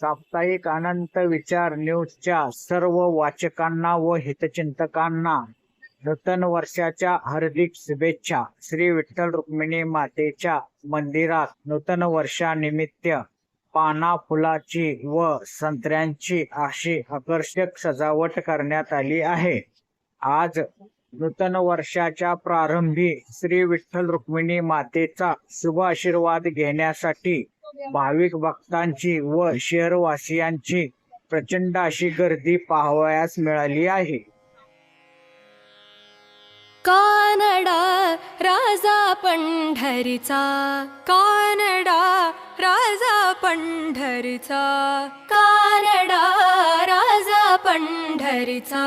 साप्ताहिक अनंत विचार न्यूजच्या सर्व वाचकांना व हितचिंतकांना नूतन वर्षाच्या हार्दिक शुभेच्छा. श्री विठ्ठल रुक्मिणी मातेच्या मंदिरात नूतन वर्षानिमित्त पाना फुलाची व संत्र्यांची अशी आकर्षक सजावट करण्यात आली आहे. आज नूतन वर्षाच्या प्रारंभी श्री विठ्ठल रुक्मिणी मातेचा शुभ आशीर्वाद घेण्यासाठी भाविक भक्तांची व शहरवासियांची प्रचंड अशी गर्दी पाहावयास मिळाली आहे. कानडा राजा पंढरीचा कानडा राजा पंढरीचा कानडा राजा पंढरीचा.